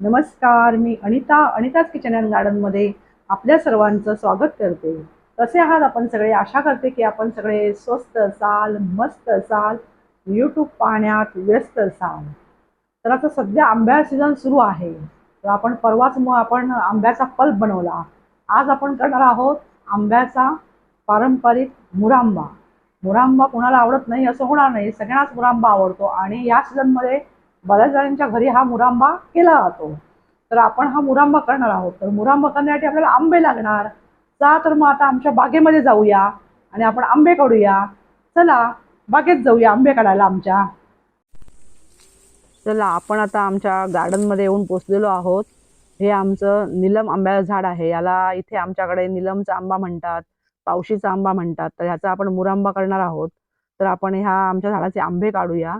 नमस्कार मी अनिता अनिताच किचन अँड गार्डनमध्ये आपल्या सर्वांचं स्वागत करते. कसे आहात आपण सगळे? आशा करते की आपण सगळे स्वस्त असाल मस्त असाल यूट्यूब पाहण्यात व्यस्त असाल. तर आता सध्या आंब्या सीझन सुरू आहे. तर आपण परवाच मग आपण आंब्याचा पल्प बनवला. आज आपण करणार आहोत आंब्याचा पारंपरिक मुरांबा. मुरांबा कोणाला आवडत नाही असं होणार नाही. सगळ्यांनाच मुरांबा आवडतो. आणि या सीझनमध्ये बऱ्याच जणांच्या घरी हा मुरांबा केला जातो. तर आपण हा मुरांबा करणार आहोत. तर मुरांबा करण्यासाठी आपल्याला आंबे लागणार. जा तर मग आता आमच्या बागेमध्ये जाऊया आणि आपण आंबे काढूया. चला बागेत जाऊया आंबे काढायला आमच्या. चला आपण आता आमच्या गार्डनमध्ये येऊन पोचलेलो आहोत. हे आमचं निलम आंब्याचं झाड आहे. याला इथे आमच्याकडे निलमचा आंबा म्हणतात पावशीचा आंबा म्हणतात. तर ह्याचा आपण मुरांबा करणार आहोत. तर आपण ह्या आमच्या झाडाचे आंबे काढूया.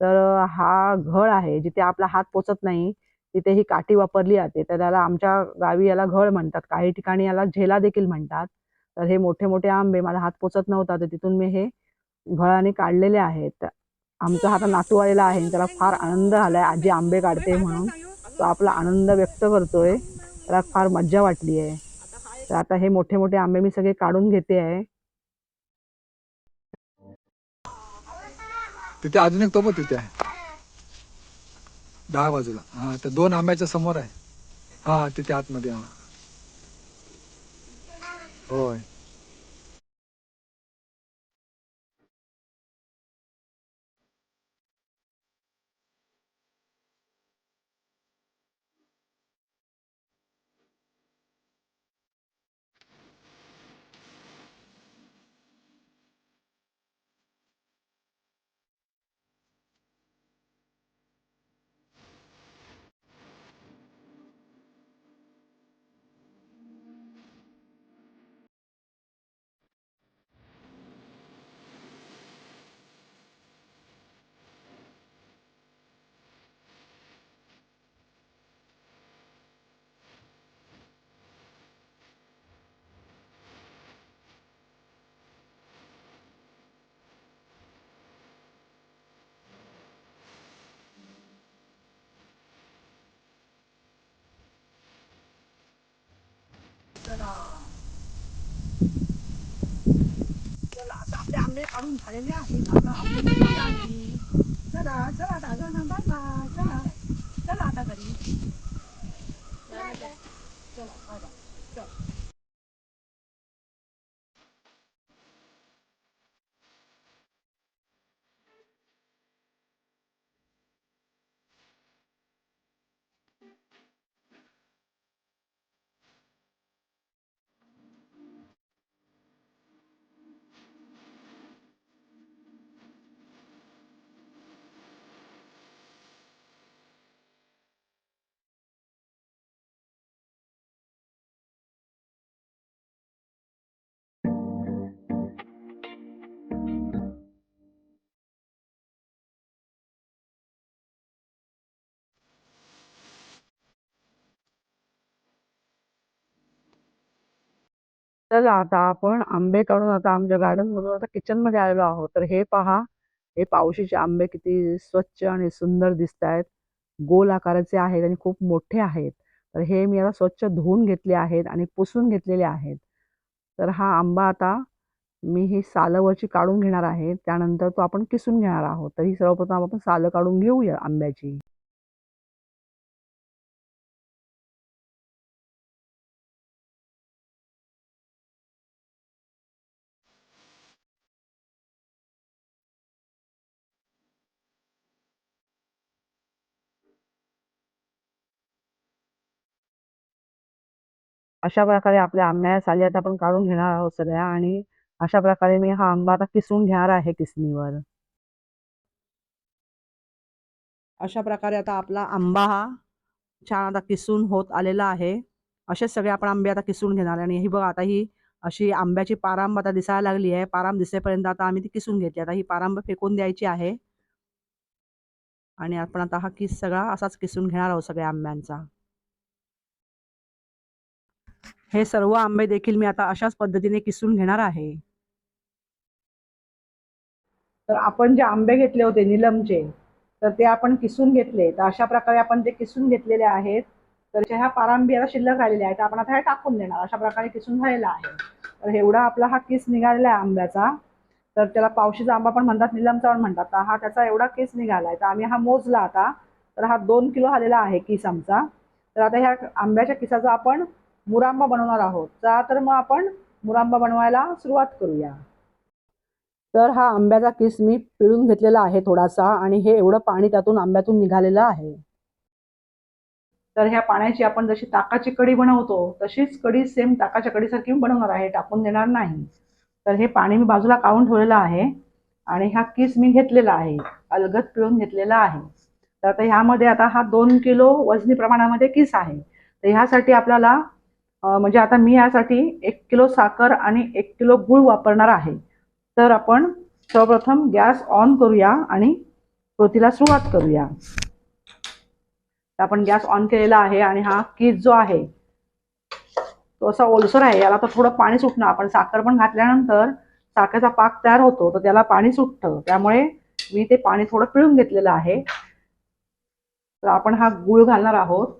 तर हा घळ आहे जिथे आपला हात पोचत नाही तिथे ही काठी वापरली जाते. तर त्याला आमच्या गावी याला घळ म्हणतात. काही ठिकाणी याला झेला देखील म्हणतात. तर हे मोठे मोठे आंबे मला हात पोचत नव्हता. तर तिथून मी हे घळाने काढलेले आहेत. आमचा हात नातू आलेला आहे त्याला फार आनंद आलाय आजी आंबे काढते म्हणून. तो आपला आनंद व्यक्त करतोय. त्याला फार मज्जा वाटली आहे. तर आता हे मोठे मोठे आंबे मी सगळे काढून घेते आहे. तिथे अजून एक तोबत तिथे आहे. डाव्या बाजूला. हा त्या दोन आंब्याच्या समोर आहे. हा तिथे आतमध्ये हा होय. आपले आंबे काढून झालेले आहेत आता आंबे खायला आहे. चला चला दादा बाय बाय चला चला चला आता आपण आंबे काढून आता आमच्या गार्डन मधून आता किचनमध्ये आलेलो आहोत. तर हे पहा हे पावशीचे आंबे किती स्वच्छ आणि सुंदर दिसत आहेत. गोल आकाराचे आहेत आणि खूप मोठे आहेत. तर हे मी आता स्वच्छ धुवून घेतले आहेत आणि पुसून घेतलेले आहेत. तर हा आंबा आता मी ही सालवरची काढून घेणार आहे. त्यानंतर तो आपण किसून घेणार आहोत. तर ही सर्वप्रथम आपण सालं काढून घेऊया आंब्याची. अशा प्रकारे आपल्या आंब्याच्या साली आता आपण काढून घेणार आहोत सगळ्या आणि अशा प्रकारे मी हा आंबा आता किसून घेणार आहे किसणीवर. अशा प्रकारे आता आपला आंबा हा छान आता किसून होत आलेला आहे. असेच सगळे आपण आंबे आता किसून घेणार आणि ही बघा आता ही अशी आंब्याची पारांब आता दिसायला लागली आहे. पारांब दिसेपर्यंत आता आम्ही ती किसून घेतली. आता ही पारांब फेकून द्यायची आहे. आणि आपण आता हा किस सगळा असाच किसून घेणार आहोत सगळ्या आंब्यांचा. हे सर्व आंबे देखील मी आता अशाच पद्धतीने किसून घेणार आहे. तर आपण जे आंबे घेतले होते निलमचे तर ते आपण किसून घेतले. तर अशा प्रकारे आपण ते किसून घेतलेले आहेत तर ह्या पारांबी आता शिल्लक राहिलेल्या आहेत. आपण आता हे टाकून देणार. अशा प्रकारे किसून झालेला आहे. तर एवढा आपला हा किस निघालेला आहे आंब्याचा. तर त्याला पावशीचा आंबा पण म्हणतात निलमचा पण म्हणतात. तर हा त्याचा एवढा केस निघाला आहे तर आम्ही हा मोजला आता. तर हा दोन किलो आलेला आहे किस आमचा. तर आता ह्या आंब्याच्या किसाचा आपण मुरांबा बनवणार आहोत. तर तर मग आपण मुरांबा बनवायला सुरुवात करूया. तर हा आंब्याचा किस मी पिळून घेतलेला आहे थोडासा आणि हे एवढं पाणी त्यातून आंब्यातून निघालेलं आहे. तर ह्या पाण्याची आपण जशी ताकाची कडी बनवतो तशीच कडी सेम ताकाच्या कडीसारखी मी बनवणार आहे टाकून देणार नाही. तर हे पाणी मी बाजूला काढून ठेवलेलं आहे आणि हा किस मी घेतलेला आहे अलगद पिळून घेतलेला आहे. तर आता ह्यामध्ये आता हा दोन किलो वजनी प्रमाणामध्ये किस आहे. तर ह्यासाठी आपल्याला म्हणजे आता मी यासाठी एक किलो साखर आणि एक किलो गूळ वापरणार आहे. तर आपण सर्वप्रथम गॅस ऑन करूया आणि कृतीला सुरुवात करूया. तर आपण गॅस ऑन केलेला आहे आणि हा किस जो आहे तो असा ओलसर आहे. याला तर थोडं पाणी सुटणं आपण साखर पण घातल्यानंतर साखरेचा पाक तयार होतो तर त्याला पाणी सुटतं त्यामुळे मी ते पाणी थोडं पिळून घेतलेलं आहे. तर आपण हा गूळ घालणार आहोत.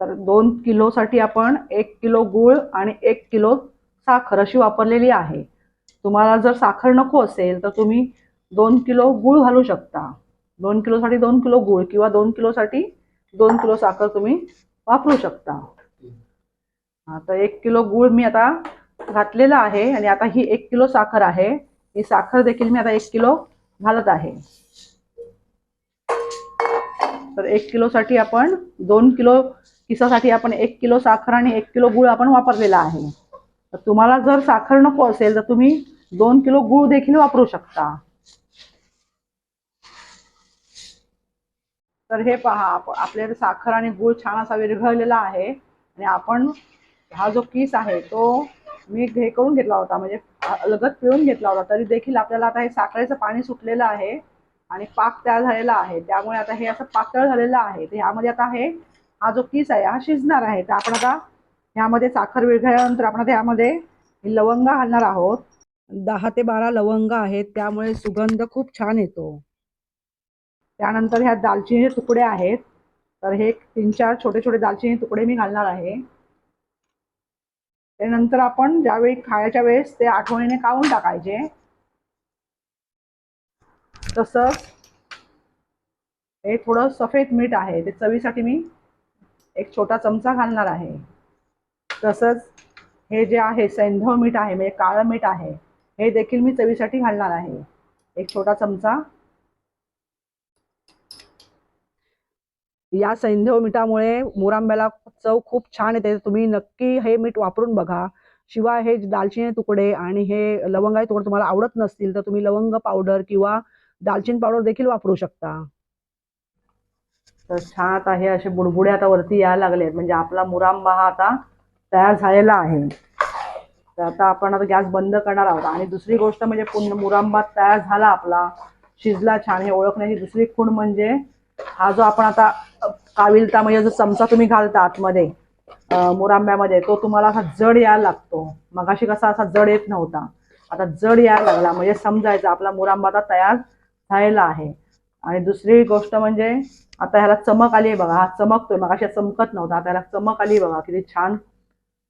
तर दोन किलोसाठी आपण एक किलो गूळ आणि एक किलो साखर अशी वापरलेली आहे. तुम्हाला जर साखर नको असेल तर तुम्ही दोन किलो गूळ घालू शकता. दोन किलोसाठी दोन किलो गूळ किंवा दोन किलोसाठी दोन किलो साखर तुम्ही वापरू शकता. आता तर एक किलो गूळ मी आता घातलेला आहे आणि आता ही एक किलो साखर आहे. ही साखर देखील मी आता एक किलो घालत आहे. तर एक किलोसाठी आपण दोन किलो किसासाठी आपण एक किलो साखर आणि एक किलो गूळ आपण वापरलेला आहे. तर तुम्हाला जर साखर नको असेल तर तुम्ही दोन किलो गूळ देखील वापरू शकता. तर हे पहा आपल्याकडे साखर आणि गूळ छान असा विरघळलेला आहे. आणि आपण हा जो किस आहे तो मी हे करून घेतला होता. म्हणजे अलगद पिळून घेतला होता. तरी देखील आपल्याला आता हे साखरेचं पाणी सुटलेलं आहे आणि पाक तयार झालेला आहे. त्यामुळे आता हे असं पातळ झालेलं आहे. तर ह्यामध्ये आता हे हा जो किस आहे हा शिजणार आहे. तर आपण आता ह्यामध्ये साखर विरघळल्यानंतर आपण आता ह्यामध्ये लवंगा घालणार आहोत. दहा ते बारा लवंग आहेत त्यामुळे सुगंध खूप छान येतो. त्यानंतर ह्या दालचिनीचे तुकडे आहेत. तर हे तीन चार छोटे छोटे दालचिनी तुकडे मी घालणार आहे. त्यानंतर आपण ज्यावेळी खायच्या वेळेस ते आठवणीने काढून टाकायचे. तसंच हे थोडं सफेद मीठ आहे ते चवीसाठी मी एक छोटा चमचा घालणार आहे. तसंच हे जे आहे सैंधव मीठ आहे म्हणजे काळं मीठ आहे हे देखील मी चवीसाठी घालणार आहे. एक छोटा चमचा. या सैंधव मिठामुळे मुरांब्याला चव खूप छान येते. तुम्ही नक्की हे मीठ वापरून बघा. शिवाय हे दालचिनी तुकडे आणि हे लवंगाचे तुकडे तुम्हाला आवडत नसतील तर तुम्ही लवंग पावडर किंवा दालचिनी पावडर देखील वापरू शकता. तर छान आता हे असे बुडबुडे आता वरती यायला लागले म्हणजे आपला मुरांबा हा आता तयार झालेला आहे. तर आता आपण आता गॅस बंद करणार आहोत. आणि दुसरी गोष्ट म्हणजे पूर्ण मुरांबा तयार झाला आपला. शिजला छान. हे ओळखण्याची दुसरी खूण म्हणजे हा जो आपण आता काविलता म्हणजे जो चमचा तुम्ही घालता आतमध्ये मुरांब्यामध्ये तो तुम्हाला असा जड यायला लागतो. मगाशी कसा असा जड येत नव्हता. आता जड यायला लागला. म्हणजे समजायचं आपला मुरांबा आता तयार झालेला आहे. आणि दुसरी गोष्ट म्हणजे आता ह्याला चमक आली आहे बघा. हा चमकतोय. मगाशी अशा चमकत नव्हता. आता ह्याला चमक आली बघा. किती छान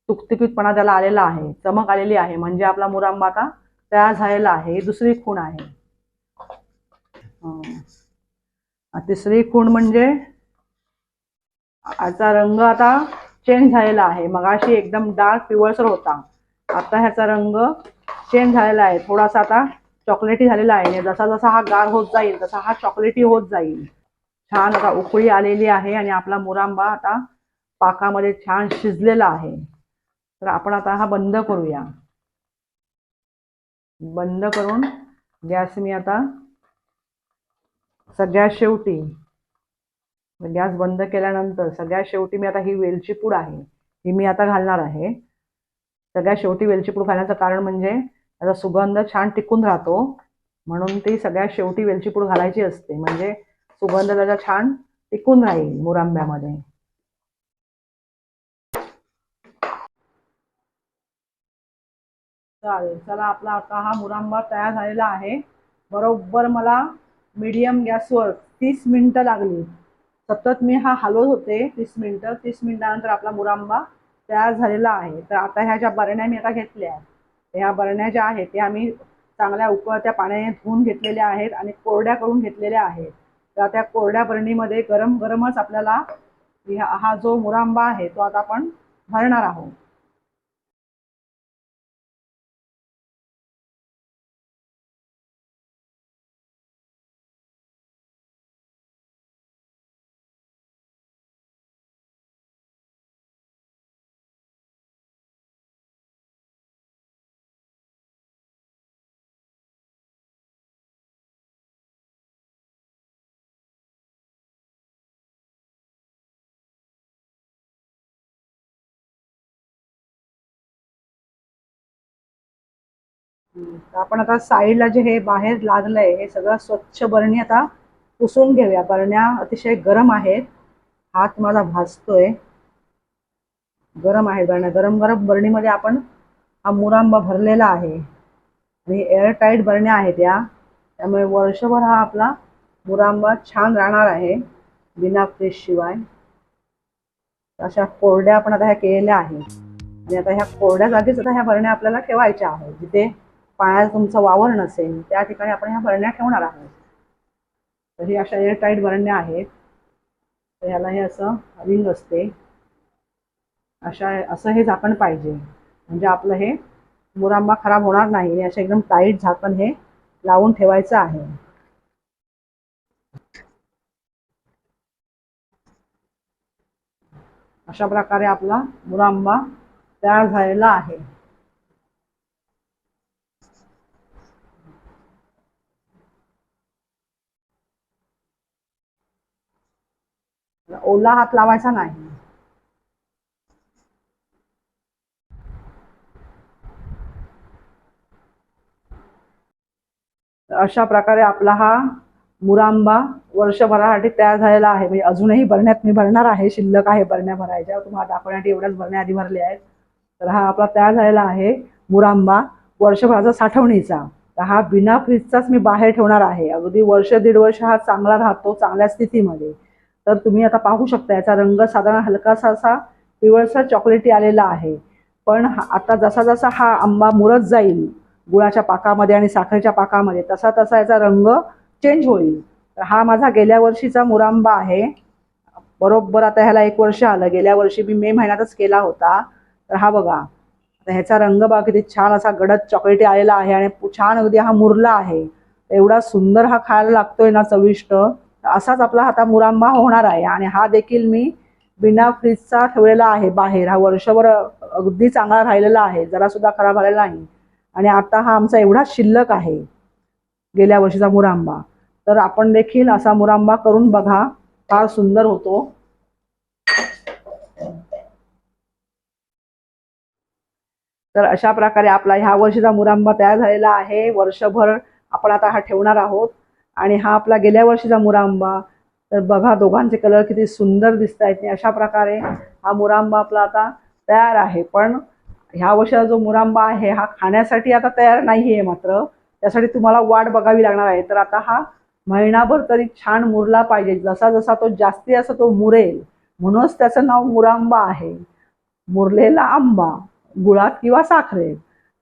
तुकतुकीतपणा त्याला आलेला आहे. चमक आलेली आहे. म्हणजे आपला मुरांबा आता तयार झालेला आहे. दुसरी खूण आहे. तिसरी खूण म्हणजे याचा रंग आता चेंज झालेला आहे. मगाशी एकदम डार्क पिवळसर होता. आता ह्याचा रंग चेंज झालेला आहे. थोडासा आता चॉकलेटी झालेला आहे आणि जसा जसा हा गार होत जाईल तसा हा चॉकलेटी होत जाईल. छान आता उकळी आलेली आहे आणि आपला मुरांबा आता पाकामध्ये छान शिजलेला आहे. तर आपण आता हा बंद करूया. बंद करून गॅस मी आता सगळ्यात शेवटी म्हणजे गॅस बंद केल्यानंतर सगळ्यात शेवटी मी आता ही वेलची पूड आहे ही मी आता घालणार आहे. सगळ्यात शेवटी वेलची पूड घालण्याचं कारण म्हणजे त्याचा सुगंध छान टिकून राहतो. म्हणून ती सगळ्यात शेवटी वेलची पूड घालायची असते. म्हणजे सुगंध त्याचा छान टिकून राहील मुरांब्यामध्ये. चालेल. चला आपला आता हा मुरांबा तयार झालेला आहे. बरोबर मला मीडियम गॅसवर तीस मिनटं लागली. सतत मी हा हलवत होते तीस मिनिटं. तीस मिनिटानंतर आपला मुरांबा तयार झालेला आहे. तर आता ह्या ज्या बरण्या मी आता घेतल्या. आहेत, ह्या बरण्या ज्या आहेत त्या आम्ही चांगल्या उकळत्या पाण्याने धुवून घेतलेल्या आहेत आणि कोरड्या करून घेतलेल्या आहेत. तर त्या कोरड्या बरणीमध्ये गरम गरमच आपल्याला हा जो मुरांबा आहे तो आता आपण भरणार आहोत. आपण आता साईडला जे हे बाहेर लागलंय हे सगळं स्वच्छ बरणी आता पुसून घेऊया. बरण्या अतिशय गरम आहेत. हात माझा भाजतोय. गरम आहेत बरण्या. गरम गरम बरणीमध्ये आपण हा मुरांबा भरलेला आहे. आणि एअरटाईट बरण्या आहेत या. त्यामुळे वर्षभर हा आपला मुरांबा छान राहणार आहे. बिना फ्रीज शिवाय. अशा कोरड्या आपण आता ह्या केलेल्या आहेत. आणि आता ह्या कोरड्या जागीच आता ह्या बरण्या आपल्याला ठेवायच्या आहेत. जिथे पाण्यात तुमचं वावर नसेल त्या ठिकाणी आपण ह्या बरण्या ठेवणार आहोत. तर ही अशा एअरटाईट बरण्या आहेत. तर ह्याला हे असं रिंग असते. अशा असं हे झाकण पाहिजे. म्हणजे आपलं हे मुरांबा खराब होणार नाही अशा असं एकदम टाईट झाकण हे लावून ठेवायचं आहे. अशा प्रकारे आपला मुरांबा तयार झालेला आहे. ओला हात लावायचा नाही. अशा प्रकारे आपला हा मुरांबा वर्षभरासाठी तयार झालेला आहे. म्हणजे अजूनही भरण्यात मी भरणार आहे. शिल्लक आहे भरण्या भरायच्या. तुम्हाला दाखवण्यासाठी एवढ्याच भरण्या आधी भरल्या आहेत. तर हा आपला तयार झालेला आहे मुरांबा वर्षभराचा साठवणीचा. तर हा बिना फ्रीजचाच मी बाहेर ठेवणार आहे. अगदी वर्ष दीड वर्ष हा चांगला राहतो चांगल्या स्थितीमध्ये. तर तुम्ही आता पाहू शकता याचा रंग साधारण हलकासा असा पिवळसर चॉकलेटी आलेला आहे. पण आता जसा जसा हा आंबा मुरत जाईल गुळाच्या पाकामध्ये आणि साखरेच्या पाकामध्ये तसा तसा याचा रंग चेंज होईल. तर हा माझा गेल्या वर्षीचा मुरांबा आहे. बरोबर आता ह्याला एक वर्ष आलं. गेल्या वर्षी मी मे महिन्यातच केला होता. तर हा बघा आता ह्याचा रंग बघा किती छान असा गडद चॉकलेटी आलेला आहे आणि छान अगदी हा मुरला आहे. एवढा सुंदर हा खायला लागतोय ना चविष्ट. असाच आपला आता मुरांबा होणार आहे. आणि हा देखील मी बिना फ्रीजचा ठेवलेला आहे बाहेर. हा वर्षभर अगदी चांगला राहिलेला आहे. जरा सुद्धा खराब झालेला नाही. आणि आता हा आमचा एवढा शिल्लक आहे गेल्या वर्षीचा मुरांबा. तर आपण देखील असा मुरांबा करून बघा. फार सुंदर होतो. तर अशा प्रकारे आपला ह्या वर्षीचा मुरांबा तयार झालेला आहे. वर्षभर आपण आता हा ठेवणार आहोत. आणि हा आपला गेल्या वर्षीचा मुरांबा. तर बघा दोघांचे कलर किती सुंदर दिसत आहेत अशा प्रकारे हा मुरांबा आपला आता तयार आहे. पण ह्या वर्षाचा जो मुरांबा आहे हा खाण्यासाठी आता तयार नाही आहे मात्र. त्यासाठी तुम्हाला वाट बघावी लागणार आहे. तर आता हा महिनाभर तरी छान मुरला पाहिजे. जसा जसा तो जास्ती असा तो मुरेल. म्हणूनच त्याचं नाव मुरांबा आहे. मुरलेला आंबा गुळात किंवा साखरेत.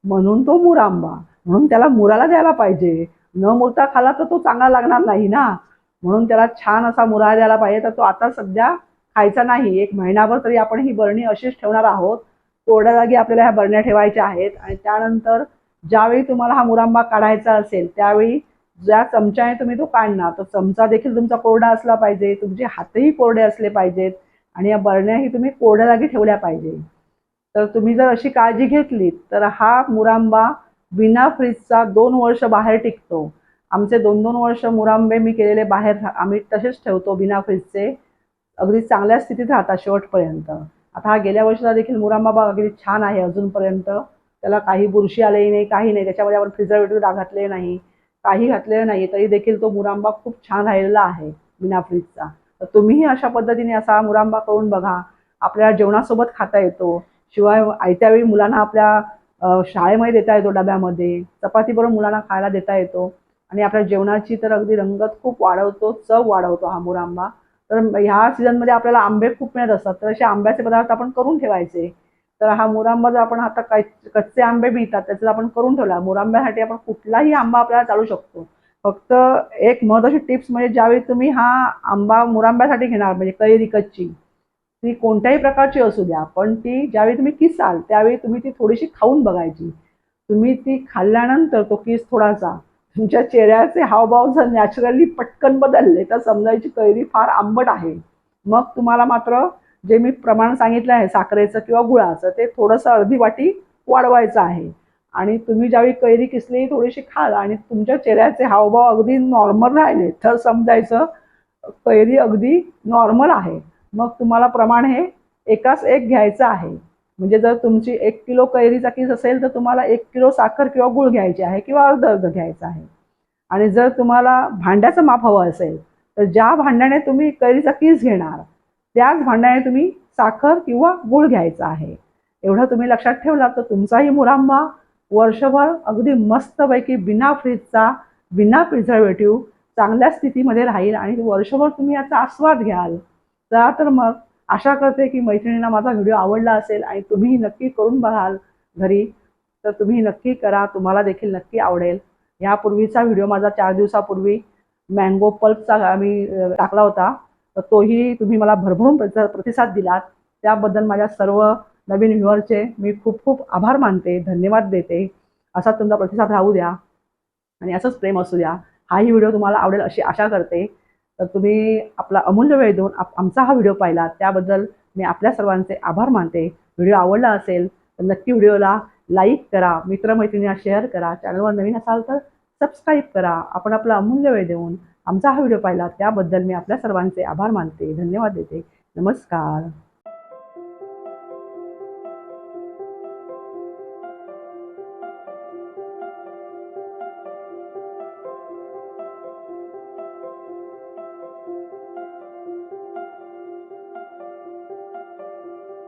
म्हणून तो मुरांबा. म्हणून त्याला मुराला द्यायला पाहिजे. न मुरता खाला तर तो चांगला लागणार नाही ना. म्हणून त्याला छान असा मुरा द्यायला पाहिजे. तर तो आता सध्या खायचा नाही. एक महिनाभर तरी आपण ही बरणी अशीच ठेवणार आहोत. कोरड्या जागी आपल्याला ह्या बरण्या ठेवायच्या आहेत. आणि त्यानंतर ज्यावेळी तुम्हाला हा मुरांबा काढायचा असेल त्यावेळी ज्या चमच्याने तुम्ही तो काढणार तो चमचा देखील तुमचा कोरडा असला पाहिजे. तुमचे हातही कोरडे असले पाहिजेत. आणि या बरण्याही तुम्ही कोरड्या जागी ठेवल्या पाहिजे. तर तुम्ही जर अशी काळजी घेतली तर हा मुरांबा बिना फ्रीजचा दोन वर्ष बाहेर टिकतो. आमचे दोन दोन वर्ष मुरांबे मी केलेले बाहेर आम्ही तसेच ठेवतो बिना फ्रीजचे. अगदी चांगल्या स्थितीत राहतात शेवटपर्यंत. आता हा गेल्या वर्षीचा देखील मुरांबा बाग अगदी छान आहे अजूनपर्यंत. त्याला काही बुरशी आलेली नाही काही नाही. त्याच्यामध्ये आपण प्रिझर्वेटिव्ह घातले नाही. काही घातलेलं नाही. तरी देखील तो मुरांबा खूप छान राहिलेला आहे बिना फ्रीजचा. तर तुम्हीही अशा पद्धतीने असा मुरांबा करून बघा. आपल्या जेवणासोबत खाता येतो. शिवाय आयत्यावेळी मुलांना आपल्या शाळेमध्ये देता येतो डब्यामध्ये. चपाती बरोबर मुलांना खायला देता येतो. आणि आपल्या जेवणाची तर अगदी रंगत खूप वाढवतो चव वाढवतो हा मुरांबा. तर ह्या सीझनमध्ये आपल्याला आंबे खूप मिळत असतात. तर असे आंब्याचे पदार्थ आपण करून ठेवायचे. तर हा मुरांबा जर आपण आता कच्चे आंबे मिळतात त्याचं आपण करून ठेवला. मुरांब्यासाठी आपण कुठलाही आंबा आपल्याला चालू शकतो. फक्त एक महत्वाची टिप्स म्हणजे ज्यावेळी तुम्ही हा आंबा मुरांब्यासाठी घेणार म्हणजे कैरी कच्ची. ती कोणत्याही प्रकारची असू द्या पण ती ज्यावेळी तुम्ही किसाल त्यावेळी तुम्ही ती थोडीशी खाऊन बघायची. तुम्ही ती खाल्ल्यानंतर तो किस थोडासा तुमच्या चेहऱ्याचे हावभाव जर नॅचरली पटकन बदलले तर समजायची कैरी फार आंबट आहे. मग तुम्हाला मात्र जे मी प्रमाण सांगितलं आहे साखरेचं किंवा गुळाचं ते थोडंसं अर्धी वाटी वाढवायचं आहे. आणि तुम्ही ज्यावेळी कैरी किसली थोडीशी खाल आणि तुमच्या चेहऱ्याचे हावभाव अगदी नॉर्मल राहिले तर समजायचं कैरी अगदी नॉर्मल आहे. मग तुम्हाला प्रमाण हे एकाच एक घ्यायचं आहे. म्हणजे जर तुमची एक किलो कैरीचा किस असेल तर तुम्हाला एक किलो साखर किंवा गुळ घ्यायची आहे किंवा अर्ध अर्ध घ्यायचं आहे. आणि जर तुम्हाला भांड्याचं माप हवं असेल तर ज्या भांड्याने तुम्ही कैरीचा किस घेणार त्याच भांड्याने तुम्ही साखर किंवा गुळ घ्यायचा आहे. एवढं तुम्ही लक्षात ठेवला तर तुमचाही मुरांबा वर्षभर अगदी मस्तपैकी बिना फ्रीजचा बिना प्रिझर्वेटिव्ह चांगल्या स्थितीमध्ये राहील आणि वर्षभर तुम्ही याचा आस्वाद घ्याल. चला तर मग. आशा करते की मैत्रिणींना माझा व्हिडिओ आवडला असेल आणि तुम्ही नक्की करून बघाल घरी तर तुम्ही नक्की करा. तुम्हाला देखील नक्की आवडेल. यापूर्वीचा व्हिडिओ माझा चार दिवसापूर्वी मँगो पल्पचा मी टाकला होता. तर तोही तुम्ही मला भरभरून प्रतिसाद दिलात त्याबद्दल माझ्या सर्व नवीन व्ह्युअरचे मी खूप खूप आभार मानते. धन्यवाद देते. असा तुमचा प्रतिसाद राहू द्या आणि असंच प्रेम असू द्या. हाही व्हिडिओ तुम्हाला आवडेल अशी आशा करते. तर तुम्ही आपला अमूल्य वेळ देऊन आप आमचा हा व्हिडिओ पाहिला. त्याबद्दल मी आपल्या सर्वांचे आभार मानते. व्हिडिओ आवडला असेल तर नक्की व्हिडिओला लाईक करा मित्रमैत्रिणींना शेअर करा चॅनलवर नवीन असाल तर सबस्क्राईब करा. आपण आपला अमूल्य वेळ देऊन आमचा हा व्हिडिओ पाहिला. त्याबद्दल मी आपल्या सर्वांचे आभार मानते. धन्यवाद देते. नमस्कार.